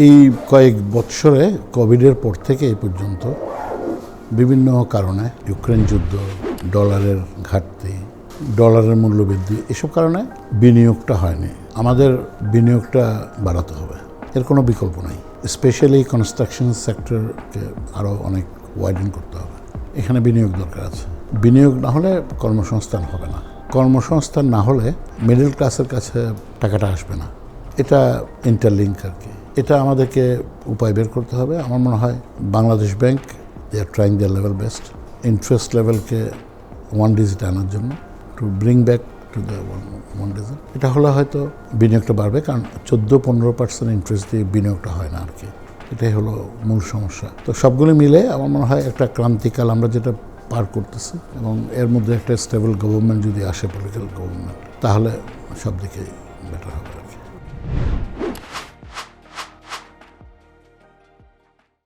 এই কয়েক বৎসরে কোভিডের পর থেকে এই পর্যন্ত বিভিন্ন কারণে ইউক্রেন যুদ্ধ, ডলারের ঘাটতি, ডলারের মূল্য বৃদ্ধি এসব কারণে বিনিয়োগটা হয়নি। আমাদের বিনিয়োগটা বাড়াতে হবে। এর কোনো বিকল্প নেই। স্পেশালি কনস্ট্রাকশন সেক্টরকে আরও অনেক ওয়াইডেন করতে হবে। এখানে বিনিয়োগ দরকার আছে। বিনিয়োগ না হলে কর্মসংস্থান হবে না। কর্মসংস্থান না হলে মিডল ক্লাসের কাছে টাকাটা আসবে না। এটা ইন্টারলিঙ্ক আর কি। এটা আমাদেরকে উপায় বের করতে হবে। আমার মনে হয় Bangladesh bank they are trying their level best interest লেভেলকে one digit আনার জন্য to bring back to the one digit এটা হলে হয়তো বিনিয়োগটা বাড়বে, কারণ চোদ্দ পনেরো পার্সেন্ট ইন্টারেস্ট দিয়ে বিনিয়োগটা হয় না আর কি এটাই হলো মূল সমস্যা। তো সবগুলো মিলে আমার মনে হয় একটা ক্রান্তিকাল আমরা যেটা পার করতেছি, এবং এর মধ্যে একটা স্টেবল গভর্নমেন্ট যদি আসে পলিটিক্যাল গভর্নমেন্ট তাহলে সব দিকেই বেটার হবে